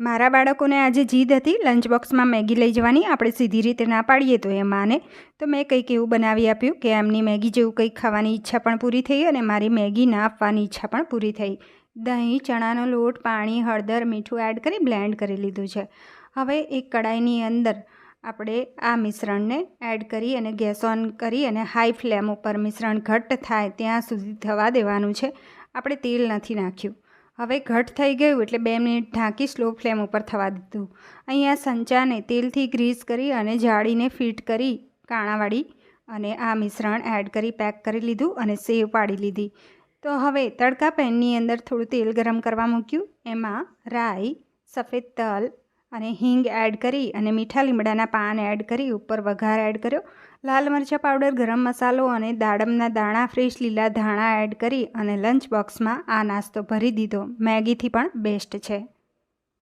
મારા બાળકોને આજે જીદ હતી લંચ બોક્સમાં મેગી લઈ જવાની, આપણે સીધી રીતે ના પાડીએ તો એ માને. તો મેં કંઈક એવું બનાવી આપ્યું કે એમની મેગી જેવું કંઈક ખાવાની ઈચ્છા પણ પૂરી થઈ અને મારી મેગી ના આપવાની ઈચ્છા પણ પૂરી થઈ. દહીં, ચણાનો લોટ, પાણી, હળદર, મીઠું એડ કરી બ્લેન્ડ કરી લીધું છે. હવે એક કડાઈની અંદર આપણે આ મિશ્રણને એડ કરી અને ગેસ ઓન કરી અને હાઈ ફ્લેમ ઉપર મિશ્રણ ઘટ્ટ થાય ત્યાં સુધી થવા દેવાનું છે. આપણે તેલ નથી નાખ્યું. હવે ઘટ થઈ ગયું એટલે બે મિનિટ ઢાંકી સ્લો ફ્લેમ ઉપર થવા દીધું. અહીંયા સંચાને તેલથી ગ્રીસ કરી અને જાળીને ફિટ કરી કાણાવાળી અને આ મિશ્રણ એડ કરી, પેક કરી લીધું અને સેવ પાડી લીધી. તો હવે તડકા પેનની અંદર થોડું તેલ ગરમ કરવા મૂક્યું. એમાં રાઈ, સફેદ તલ અને હિંગ એડ કરી અને મીઠા લીમડાના પાન એડ કરી, ઉપર વઘાર એડ કર્યો. લાલ મરચાં પાવડર, ગરમ મસાલો અને દાડમના દાણા, ફ્રેશ લીલા ધાણા એડ કરી અને લંચ બોક્સમાં આ નાસ્તો ભરી દીધો. મેગીથી પણ બેસ્ટ છે.